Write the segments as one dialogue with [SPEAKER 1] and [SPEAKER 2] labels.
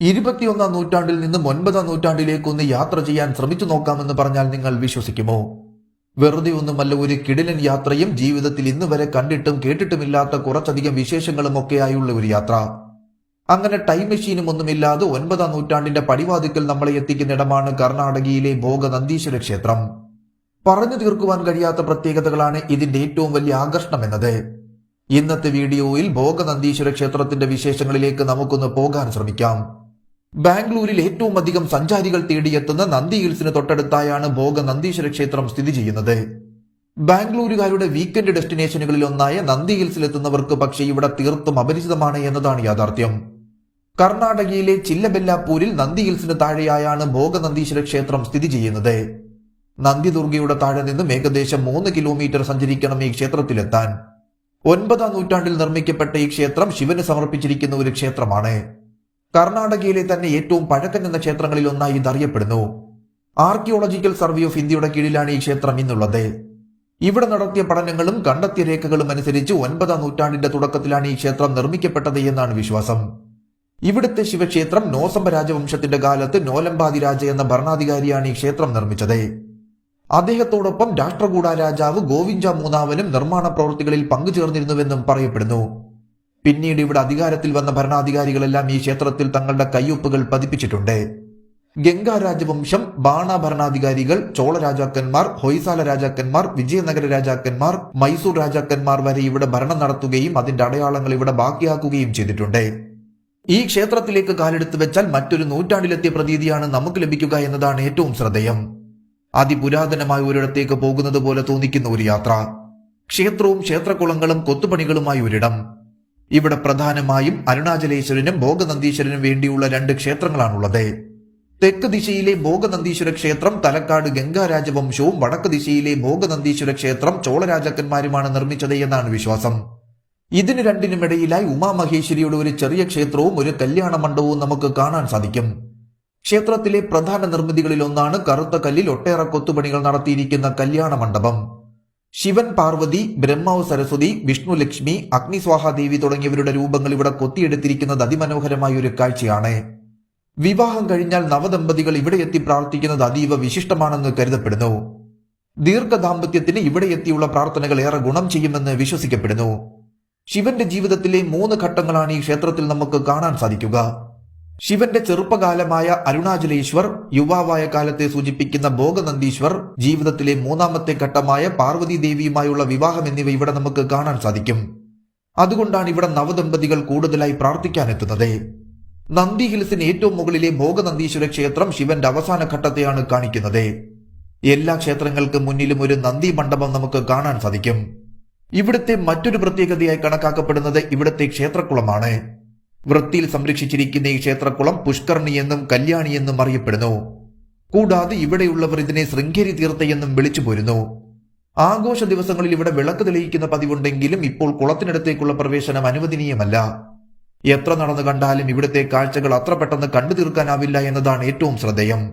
[SPEAKER 1] ഇരുപത്തിയൊന്നാം നൂറ്റാണ്ടിൽ നിന്നും ഒൻപതാം നൂറ്റാണ്ടിലേക്കൊന്ന് യാത്ര ചെയ്യാൻ ശ്രമിച്ചു നോക്കാമെന്ന് പറഞ്ഞാൽ നിങ്ങൾ വിശ്വസിക്കുമോ? വെറുതെ ഒന്നുമല്ല ഒരു കിടിലൻ യാത്രയും ജീവിതത്തിൽ ഇന്ന് വരെ കണ്ടിട്ടും കേട്ടിട്ടുമില്ലാത്ത കുറച്ചധികം വിശേഷങ്ങളും ഒക്കെയായുള്ള ഒരു യാത്ര. അങ്ങനെ ടൈം മെഷീനും ഒന്നുമില്ലാതെ ഒൻപതാം നൂറ്റാണ്ടിന്റെ പടിവാതിക്കൽ നമ്മളെ എത്തിക്കുന്ന ഇടമാണ് കർണാടകയിലെ ഭോഗനന്ദീശ്വര ക്ഷേത്രം. പറഞ്ഞു തീർക്കുവാൻ കഴിയാത്ത പ്രത്യേകതകളാണ് ഇതിന്റെ ഏറ്റവും വലിയ ആകർഷണം എന്നത്. ഇന്നത്തെ വീഡിയോയിൽ ഭോഗനന്ദീശ്വര ക്ഷേത്രത്തിന്റെ വിശേഷങ്ങളിലേക്ക് നമുക്കൊന്ന് പോകാൻ ശ്രമിക്കാം. ബാംഗ്ലൂരിൽ ഏറ്റവും അധികം സഞ്ചാരികൾ തേടിയെത്തുന്ന നന്ദി ഹിൽസിന് തൊട്ടടുത്തായാണ് ഭോഗ നന്ദീശ്വര ക്ഷേത്രം സ്ഥിതി ചെയ്യുന്നത്. ബാംഗ്ലൂരുകാരുടെ വീക്കെൻഡ് ഡെസ്റ്റിനേഷനുകളിൽ ഒന്നായ നന്ദി ഹിൽസിലെത്തുന്നവർക്ക് പക്ഷേ ഇവിടെ തീർത്തും അപരിചിതമാണ് എന്നതാണ് യാഥാർത്ഥ്യം. കർണാടകയിലെ ചില്ലബെല്ലാപ്പൂരിൽ നന്ദി ഹിൽസിന് താഴെയായാണ് ഭോഗ നന്ദീശ്വര ക്ഷേത്രം സ്ഥിതി ചെയ്യുന്നത്. നന്ദി ദുർഗയുടെ താഴെ നിന്നും ഏകദേശം മൂന്ന് കിലോമീറ്റർ സഞ്ചരിക്കണം ഈ ക്ഷേത്രത്തിലെത്താൻ. ഒൻപതാം നൂറ്റാണ്ടിൽ നിർമ്മിക്കപ്പെട്ട ഈ ക്ഷേത്രം ശിവന് സമർപ്പിച്ചിരിക്കുന്ന ഒരു ക്ഷേത്രമാണ്. കർണാടകയിലെ തന്നെ ഏറ്റവും പഴക്കം എന്ന ക്ഷേത്രങ്ങളിൽ ഒന്നായി ഇതറിയപ്പെടുന്നു. ആർക്കിയോളജിക്കൽ സർവേ ഓഫ് ഇന്ത്യയുടെ കീഴിലാണ് ഈ ക്ഷേത്രം ഇന്നുള്ളത്. ഇവിടെ നടത്തിയ പഠനങ്ങളും കണ്ടെത്തിയ രേഖകളും അനുസരിച്ച് ഒൻപതാം നൂറ്റാണ്ടിന്റെ തുടക്കത്തിലാണ് ഈ ക്ഷേത്രം നിർമ്മിക്കപ്പെട്ടത് എന്നാണ് വിശ്വാസം. ഇവിടുത്തെ ശിവക്ഷേത്രം നോസംബ രാജവംശത്തിന്റെ കാലത്ത് നോലമ്പാതി രാജ എന്ന ഭരണാധികാരിയാണ് ഈ ക്ഷേത്രം നിർമ്മിച്ചത്. അദ്ദേഹത്തോടൊപ്പം രാഷ്ട്രകൂട രാജാവ് ഗോവിന്ദ മൂന്നാമനും നിർമ്മാണ പ്രവൃത്തികളിൽ പങ്കുചേർന്നിരുന്നുവെന്നും പറയപ്പെടുന്നു. പിന്നീട് ഇവിടെ അധികാരത്തിൽ വന്ന ഭരണാധികാരികളെല്ലാം ഈ ക്ഷേത്രത്തിൽ തങ്ങളുടെ കയ്യൊപ്പുകൾ പതിപ്പിച്ചിട്ടുണ്ട്. ഗംഗാ രാജവംശം ബാണ ഭരണാധികാരികൾ ചോള രാജാക്കന്മാർ ഹൊയ്സാല രാജാക്കന്മാർ വിജയനഗര രാജാക്കന്മാർ മൈസൂർ രാജാക്കന്മാർ വരെ ഇവിടെ ഭരണം നടത്തുകയും അതിന്റെ അടയാളങ്ങൾ ഇവിടെ ബാക്കിയാക്കുകയും ചെയ്തിട്ടുണ്ട്. ഈ ക്ഷേത്രത്തിലേക്ക് കാലെടുത്തു വെച്ചാൽ മറ്റൊരു നൂറ്റാണ്ടിലെത്തിയ പ്രതീതിയാണ് നമുക്ക് ലഭിക്കുക എന്നതാണ് ഏറ്റവും ശ്രദ്ധേയം. അതിപുരാതനമായ ഒരിടത്തേക്ക് പോകുന്നത് പോലെ തോന്നിക്കുന്ന ഒരു യാത്ര. ക്ഷേത്രവും ക്ഷേത്രകുളങ്ങളും കൊത്തുപണികളുമായ ഒരിടം. ഇവിടെ പ്രധാനമായും അരുണാചലേശ്വരനും ഭോഗനന്ദീശ്വരനും വേണ്ടിയുള്ള രണ്ട് ക്ഷേത്രങ്ങളാണുള്ളത്. തെക്ക് ദിശയിലെ ഭോഗനന്ദീശ്വര ക്ഷേത്രം തലക്കാട് ഗംഗാരാജവംശവും വടക്ക് ദിശയിലെ ഭോഗനന്ദീശ്വര ക്ഷേത്രം ചോളരാജാക്കന്മാരുമാണ് നിർമ്മിച്ചത് എന്നാണ് വിശ്വാസം. ഇതിന് രണ്ടിനുമിടയിലായി ഉമാമഹേശ്വരിയുടെ ഒരു ചെറിയ ക്ഷേത്രവും ഒരു കല്യാണ മണ്ഡപവും നമുക്ക് കാണാൻ സാധിക്കും. ക്ഷേത്രത്തിലെ പ്രധാന നിർമ്മിതികളിൽ ഒന്നാണ് കറുത്ത കല്ലിൽ ഒട്ടേറെ കൊത്തുപണികൾ നടത്തിയിരിക്കുന്ന കല്യാണ മണ്ഡപം. ശിവൻ പാർവതി ബ്രഹ്മാവ് സരസ്വതി വിഷ്ണു ലക്ഷ്മി അഗ്നിസ്വാഹാദേവി തുടങ്ങിയവരുടെ രൂപങ്ങൾ ഇവിടെ കൊത്തിയെടുത്തിരിക്കുന്നത് അതിമനോഹരമായ ഒരു കാഴ്ചയാണ്. വിവാഹം കഴിഞ്ഞാൽ നവദമ്പതികൾ ഇവിടെ എത്തി പ്രാർത്ഥിക്കുന്നത് അതീവ വിശിഷ്ടമാണെന്ന് കരുതപ്പെടുന്നു. ദീർഘദാമ്പത്യത്തിന് ഇവിടെ എത്തിയുള്ള പ്രാർത്ഥനകൾ ഏറെ ഗുണം ചെയ്യുമെന്ന് വിശ്വസിക്കപ്പെടുന്നു. ശിവന്റെ ജീവിതത്തിലെ മൂന്ന് ഘട്ടങ്ങളാണ് ഈ ക്ഷേത്രത്തിൽ നമുക്ക് കാണാൻ സാധിക്കുക. ശിവന്റെ ചെറുപ്പകാലമായ അരുണാചലേശ്വർ യുവാവായ കാലത്തെ സൂചിപ്പിക്കുന്ന ഭോഗനന്ദീശ്വർ ജീവിതത്തിലെ മൂന്നാമത്തെ ഘട്ടമായ പാർവതി ദേവിയുമായുള്ള വിവാഹം എന്നിവ ഇവിടെ നമുക്ക് കാണാൻ സാധിക്കും. അതുകൊണ്ടാണ് ഇവിടെ നവദമ്പതികൾ കൂടുതലായി പ്രാർത്ഥിക്കാനെത്തുന്നത്. നന്ദി ഹിൽസിന് ഏറ്റവും മുകളിലെ ഭോഗനന്ദീശ്വര ക്ഷേത്രം ശിവന്റെ അവസാന ഘട്ടത്തെയാണ് കാണിക്കുന്നത്. എല്ലാ ക്ഷേത്രങ്ങൾക്ക് മുന്നിലും ഒരു നന്ദി മണ്ഡപം നമുക്ക് കാണാൻ സാധിക്കും. ഇവിടുത്തെ മറ്റൊരു പ്രത്യേകതയായി കണക്കാക്കപ്പെടുന്നത് ഇവിടുത്തെ ക്ഷേത്രക്കുളമാണ്. വൃത്തിയിൽ സംരക്ഷിച്ചിരിക്കുന്ന ഈ ക്ഷേത്രക്കുളം പുഷ്കർണി എന്നും കല്യാണി എന്നും അറിയപ്പെടുന്നു. കൂടാതെ ഇവിടെയുള്ളവർ ഇതിനെ ശൃംഗേരി തീർത്ഥ എന്നും വിളിച്ചു പോരുന്നു. ആഘോഷ ദിവസങ്ങളിൽ ഇവിടെ വിളക്ക് തെളിയിക്കുന്ന പതിവുണ്ടെങ്കിലും ഇപ്പോൾ കുളത്തിനടുത്തേക്കുള്ള പ്രവേശനം അനുവദനീയമല്ല. എത്ര നടന്നു കണ്ടാലും ഇവിടുത്തെ കാഴ്ചകൾ അത്ര പെട്ടെന്ന് കണ്ടു തീർക്കാനാവില്ല എന്നതാണ് ഏറ്റവും ശ്രദ്ധേയം.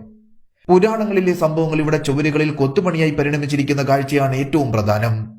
[SPEAKER 1] പുരാണങ്ങളിലെ സംഭവങ്ങൾ ഇവിടെ ചുവരുകളിൽ കൊത്തുപണിയായി പരിണമിച്ചിരിക്കുന്ന കാഴ്ചയാണ് ഏറ്റവും പ്രധാനം.